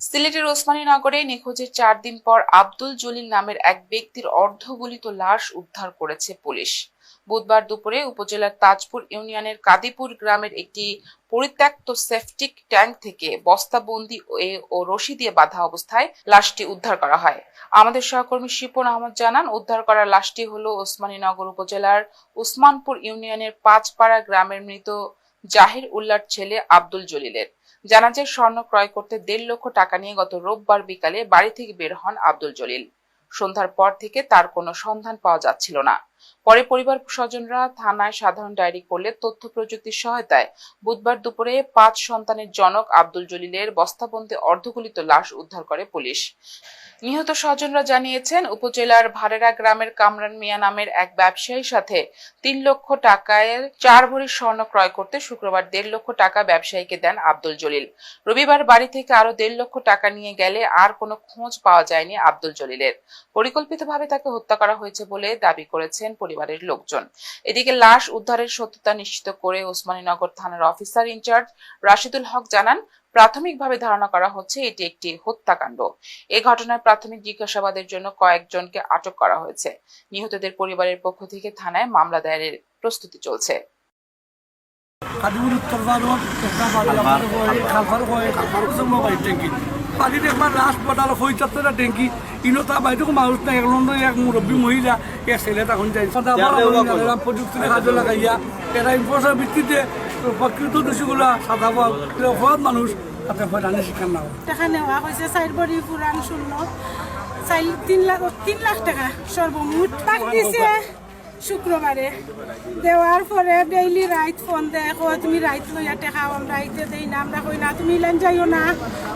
সিলেটের ওসমানীনগরে নিখোঁজের চার দিন পর আব্দুল জলিল নামের এক ব্যক্তির অর্ধগলিত লাশ উদ্ধার করেছে পুলিশ। বুধবার দুপুরে উপজেলার তাজপুর ইউনিয়নের কাদিপুর গ্রামের একটি পরিত্যক্ত সেফটিক ট্যাঙ্ক থেকে বস্তাবন্দি ও রশি দিয়ে বাঁধা অবস্থায় লাশটি উদ্ধার করা হয়। আমাদের সহকর্মী শিপন আহমদ জানান, উদ্ধার করা লাশটি হল ওসমানীনগর উপজেলার উসমানপুর ইউনিয়নের পাঁচপাড়া গ্রামের মৃত জাহির উল্লার ছেলে আব্দুল জলিলের। জানা যায় স্বর্ণ ক্রয় করতে দেড় লক্ষ টাকা নিয়ে গত রোববার বিকালে বাড়ি থেকে বের হন আব্দুল জলিল। সন্ধ্যার পর থেকে তার কোনো সন্ধান পাওয়া যাচ্ছিল না। পরে পরিবার স্বজনরা থানায় সাধারণ ডায়েরি করলে তথ্য প্রযুক্তির সহায়তায় বুধবার দুপুরে পাঁচ সন্তানের জনক আব্দুল জলিলের বস্তাবন্দি অর্ধগলিত লাশ উদ্ধার করে পুলিশ। নিহত স্বজনরা জানিয়েছেন, উপজেলার ভারেরা গ্রামের কামরান মিয়া নামের এক ব্যবসায়ীর সাথে তিন লক্ষ টাকায় চার ভরি স্বর্ণ ক্রয় করতে শুক্রবার দেড় লক্ষ টাকা ব্যবসায়ীকে দেন আব্দুল জলিল। রবিবার বাড়ি থেকে আরও দেড় লক্ষ টাকা নিয়ে গেলে আর কোনো খোঁজ পাওয়া যায়নি আব্দুল জলিলের। পরিকল্পিতভাবে তাকে হত্যা করা হয়েছে বলে দাবি করেছেন পরিবারের লোকজন এদিকে লাশ উদ্ধারের সত্যতা নিশ্চিত করে ওসমানীনগর থানার অফিসার ইনচার্জ রাশিদুল হক জানান প্রাথমিকভাবে ধারণা করা হচ্ছে এটি একটি হত্যাকাণ্ড এ ঘটনায় প্রাথমিক জিজ্ঞাসাবাদের জন্য কয়েকজনকে আটক করা হয়েছে নিহতদের পরিবারের পক্ষ থেকে থানায় মামলা দায়েরের প্রস্তুতি চলছে হয় হয় বাড়ির একবার লাস্ট বটাল হয়ে যাচ্ছে না ট্যাঙ্কি ইনো তা বাইরেও মানুষ না এক লন্ডন এক মুরব্বী মহিলা এক ছেলে তখন যাই। প্রযুক্তি কাজে লাগাইয়া এটা ইনফোর্সের ভিত্তিতে প্রকৃত দোষীগুলা সাদা হওয়ার মানুষ তাতে হয়রানি শিকার না টাকা নেওয়া হয়েছে চার বড়ি পুরান শূন্য। চাই তিন লাখ তিন লাখ টাকা সর্বমোট দিছে। শুক্রবারে। দেওয়ার পরে ডেইলি রাইত ফোন কয়, তুমি রাইত লইয়া টেকা, আমরা রাইতে দেই না, আমরা কই না, তুমি ইলান যাইও না।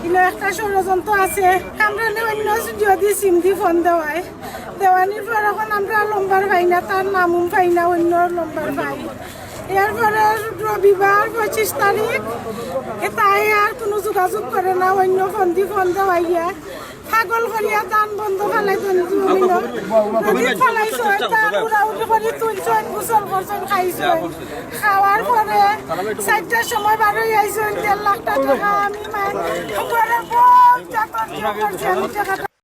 ইনো একটা ষড়যন্ত্র আছে। আমরা অন্য যদি সিম দি ফোন দেওয়ায় দেওয়ানির পর এখন আমরা লম্বার পাই না, তার মামুন পাই না, অন্য লম্বার পাই। এরপরে রবিবার পঁচিশ তারিখ তাই আর কোনো যোগাযোগ করে না, অন্য ফোন দি ফোন দেওয়াইয়া। পাগল করিয়া দান বন্ধ ফেলাই খাওয়ার পরে চারটার সময় বারোই আইসন দেড় লাখ টাকা আমি মায়ের